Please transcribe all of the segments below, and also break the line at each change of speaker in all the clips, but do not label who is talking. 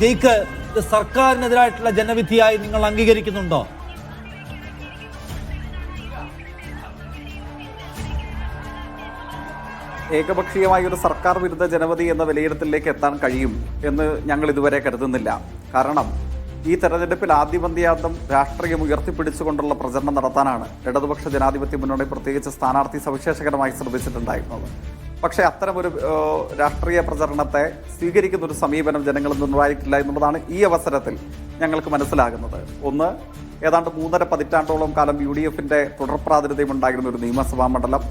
ജയിക്ക് ഇത് സർക്കാരിനെതിരായിട്ടുള്ള ജനവിധിയായി നിങ്ങൾ അംഗീകരിക്കുന്നുണ്ടോ?
ഏകപക്ഷീയമായി ഒരു സർക്കാർ വിരുദ്ധ ജനവധി എന്ന വിലയിരുത്തലിലേക്ക് എത്താൻ കഴിയും എന്ന് ഞങ്ങൾ ഇതുവരെ കരുതുന്നില്ല. കാരണം ഈ തെരഞ്ഞെടുപ്പിൽ ആദ്യപന്ത്യാന്തം രാഷ്ട്രീയം ഉയർത്തിപ്പിടിച്ചുകൊണ്ടുള്ള പ്രചരണം നടത്താനാണ് ഇടതുപക്ഷ ജനാധിപത്യ മുന്നണി പ്രത്യേകിച്ച് സ്ഥാനാർത്ഥി സവിശേഷകരമായി ശ്രമിച്ചിട്ടുണ്ടായിരുന്നത് പക്ഷേ അത്തരമൊരു രാഷ്ട്രീയ പ്രചരണത്തെ സ്വീകരിക്കുന്ന ഒരു സമീപനം ജനങ്ങളിൽ നിന്നുണ്ടായിട്ടില്ല എന്നുള്ളതാണ് ഈ അവസരത്തിൽ ഞങ്ങൾക്ക് മനസ്സിലാകുന്നത്. ഒന്ന് ഏതാണ്ട് മൂന്നര പതിറ്റാണ്ടോളം കാലം യു ഡി എഫിന്റെ തുടർ പ്രാതിനിധ്യം ഉണ്ടായിരുന്ന ഒരു നിയമസഭാ മണ്ഡലം.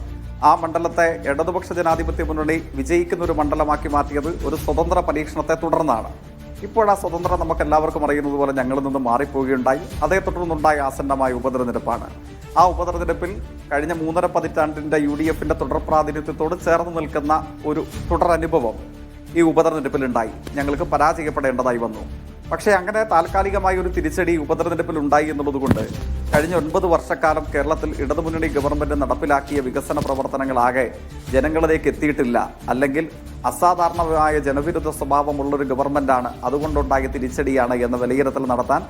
ആ മണ്ഡലത്തെ ഇടതുപക്ഷ ജനാധിപത്യ മുന്നണി വിജയിക്കുന്ന ഒരു മണ്ഡലമാക്കി മാറ്റിയത് ഒരു സ്വതന്ത്ര പരീക്ഷണത്തെ തുടർന്നാണ്. ഇപ്പോൾ ആ സ്വതന്ത്രം നമുക്ക് എല്ലാവർക്കും അറിയുന്നത് പോലെ ഞങ്ങളിൽ നിന്ന് മാറിപ്പോവുകയുണ്ടായി. അതേ തുടർന്നുണ്ടായ ആസന്നമായ ഉപതെരഞ്ഞെടുപ്പാണ്. ആ ഉപതെരഞ്ഞെടുപ്പിൽ കഴിഞ്ഞ മൂന്നര പതിറ്റാണ്ടിന്റെ യു ഡി എഫിന്റെ തുടർ പ്രാതിനിധ്യത്തോട് ചേർന്ന് നിൽക്കുന്ന ഒരു തുടരനുഭവം ഈ ഉപതെരഞ്ഞെടുപ്പിൽ ഉണ്ടായി ഞങ്ങൾക്ക് പരാജയപ്പെടേണ്ടതായി വന്നു. പക്ഷേ അങ്ങനെ താൽക്കാലികമായ ഒരു തിരിച്ചടി ഉപതെരഞ്ഞെടുപ്പിൽ ഉണ്ടായി എന്നുള്ളതുകൊണ്ട് കഴിഞ്ഞ ഒൻപത് വർഷക്കാലം കേരളത്തിൽ ഇടതുമുന്നണി ഗവൺമെന്റ് നടപ്പിലാക്കിയ വികസന പ്രവർത്തനങ്ങളാകെ ജനങ്ങളിലേക്ക് എത്തിയിട്ടില്ല. അല്ലെങ്കിൽ അസാധാരണമായ ജനവിരുദ്ധ സ്വഭാവമുള്ളൊരു ഗവൺമെന്റാണ് അതുകൊണ്ടുണ്ടായ തിരിച്ചടിയാണ് എന്ന വിലയിരുത്തൽ നടത്താൻ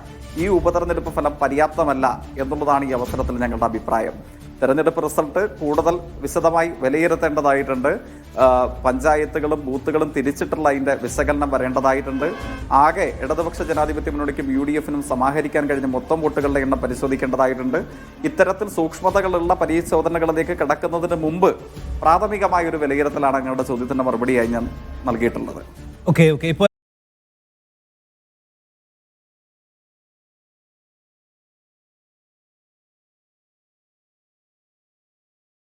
ഈ ഉപതെരഞ്ഞെടുപ്പ് ഫലം പര്യാപ്തമല്ല എന്നുള്ളതാണ് ഈ അവസരത്തിൽ ഞങ്ങളുടെ അഭിപ്രായം. തെരഞ്ഞെടുപ്പ് റിസൾട്ട് കൂടുതൽ വിശദമായി വിലയിരുത്തേണ്ടതായിട്ടുണ്ട്. പഞ്ചായത്തുകളും ബൂത്തുകളും തിരിച്ചിട്ടുള്ള അതിന്റെ വിശകലനം വരേണ്ടതായിട്ടുണ്ട്. ആകെ ഇടതുപക്ഷ ജനാധിപത്യ മുന്നണിക്കും യു ഡി എഫിനും സമാഹരിക്കാൻ കഴിഞ്ഞ മൊത്തം വോട്ടുകളുടെ എണ്ണം പരിശോധിക്കേണ്ടതായിട്ടുണ്ട്. ഇത്തരത്തിൽ സൂക്ഷ്മതകളുള്ള പരിശോധനകളിലേക്ക് കിടക്കുന്നതിന് മുമ്പ് പ്രാഥമികമായ ഒരു വിലയിരുത്തലാണ് ഞങ്ങളുടെ ചോദ്യത്തിന്റെ മറുപടിയായി ഞാൻ നൽകിയിട്ടുള്ളത്.
ഓക്കെ ഓക്കെ ഇപ്പോൾ